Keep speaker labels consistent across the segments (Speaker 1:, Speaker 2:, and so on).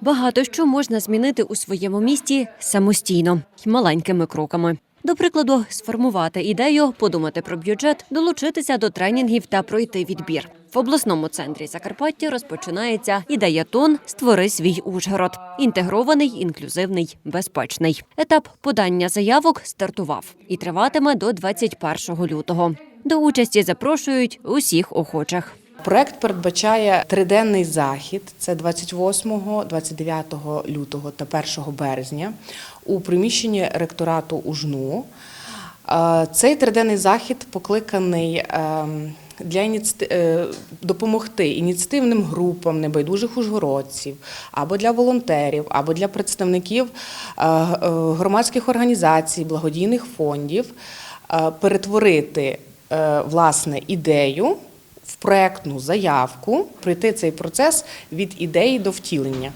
Speaker 1: Багато що можна змінити у своєму місті самостійно й маленькими кроками. До прикладу, сформувати ідею, подумати про бюджет, долучитися до тренінгів та пройти відбір. В обласному центрі Закарпаття розпочинається ідея тон Створи свій Ужгород. Інтегрований, інклюзивний, безпечний. Етап подання заявок стартував і триватиме до 21 лютого. До участі запрошують усіх охочих.
Speaker 2: Проект передбачає триденний захід. Це 28, 29 лютого та 1 березня у приміщенні ректорату УЖНУ. Е, Цей триденний захід покликаний ем, для ініці... е, допомогти ініціативним групам небайдужих ужгородців, або для волонтерів, або для представників е, громадських організацій, благодійних фондів перетворити власне ідею в проектну заявку, пройти цей процес від ідеї до втілення.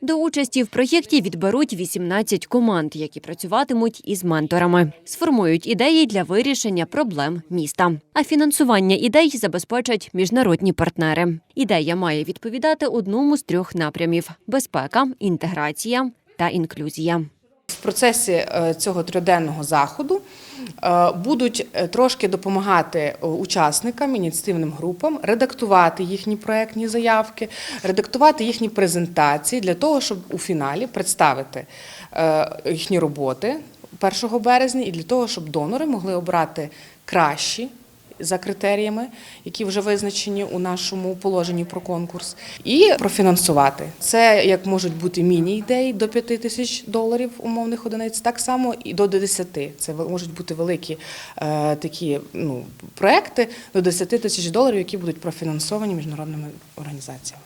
Speaker 1: До участі в проєкті відберуть 18 команд, які працюватимуть із менторами, сформують ідеї для вирішення проблем міста. А фінансування ідей забезпечать міжнародні партнери. Ідея має відповідати одному з трьох напрямів: безпека, інтеграція та інклюзія.
Speaker 2: В процесі е, цього триденного заходу е, будуть е, трошки допомагати учасникам, ініціативним групам редактувати їхні проектні заявки, редактувати їхні презентації для того, щоб у фіналі представити їхні роботи 1 березня і для того, щоб донори могли обрати кращі за критеріями, які вже визначені у нашому положенні про конкурс, і профінансувати. Це як можуть бути міні-ідеї до 5 тисяч доларів умовних одиниць, так само і до 10. Це можуть бути великі е, такі ну, проекти до 10 тисяч доларів, які будуть профінансовані міжнародними організаціями.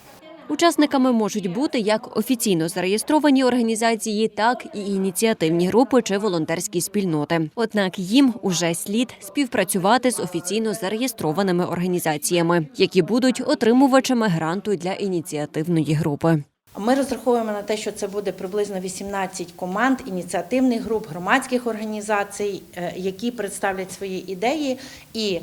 Speaker 1: Учасниками можуть бути як офіційно зареєстровані організації, так і ініціативні групи чи волонтерські спільноти. Однак їм уже слід співпрацювати з офіційно зареєстрованими організаціями, які будуть отримувачами гранту для ініціативної групи.
Speaker 3: Ми розраховуємо на те, що це буде приблизно 18 команд, ініціативних груп, громадських організацій, е, які представлять свої ідеї. І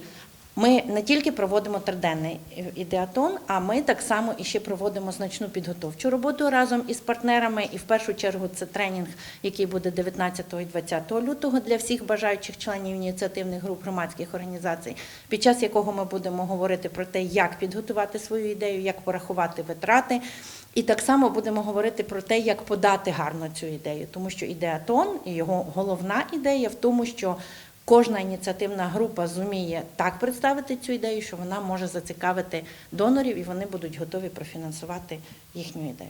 Speaker 3: ми не тільки проводимо триденний ідеатон, а ми так само і ще проводимо значну підготовчу роботу разом із партнерами. І в першу чергу це тренінг, який буде 19 і 20 лютого для всіх бажаючих членів ініціативних груп громадських організацій, під час якого ми будемо говорити про те, як підготувати свою ідею, як порахувати витрати. І так само будемо говорити про те, як подати гарно цю ідею, тому що ідеатон і його головна ідея в тому, що кожна ініціативна група зуміє так представити цю ідею, що вона може зацікавити донорів, і вони будуть готові профінансувати їхню ідею.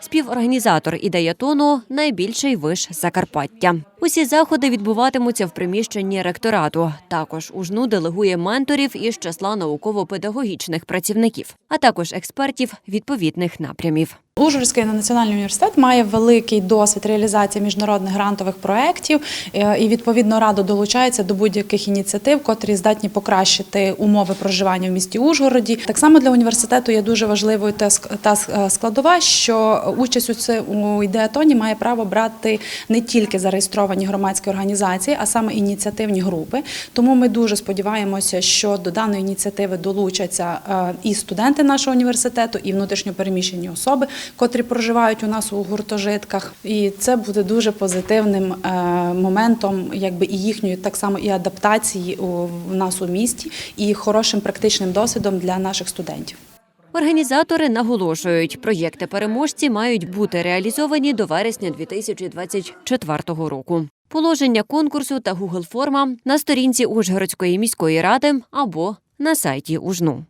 Speaker 1: Співорганізатор ідеятону найбільший виш Закарпаття. Усі заходи відбуватимуться в приміщенні ректорату. Також УЖНУ делегує менторів із числа науково-педагогічних працівників, а також експертів відповідних напрямів.
Speaker 4: Ужгородський національний університет має великий досвід реалізації міжнародних грантових проєктів е, і відповідно радо долучається до будь-яких ініціатив, котрі здатні покращити умови проживання в місті Ужгороді. Так само для університету є дуже важливою та ск- складова, що участь у це у ідеатоні має право брати не тільки зареєстровані громадські організації, а саме ініціативні групи. Тому ми дуже сподіваємося, що до даної ініціативи долучаться е, і студенти нашого університету, і внутрішньопереміщені особи, котрі проживають у нас у гуртожитках. І це буде дуже позитивним е, моментом, якби і їхньої так само і адаптації у нас у місті, і хорошим практичним досвідом для наших студентів.
Speaker 1: Організатори наголошують, проєкти переможці мають бути реалізовані до вересня 2024 року. Положення конкурсу та Google форма на сторінці Ужгородської міської ради або на сайті УЖНУ.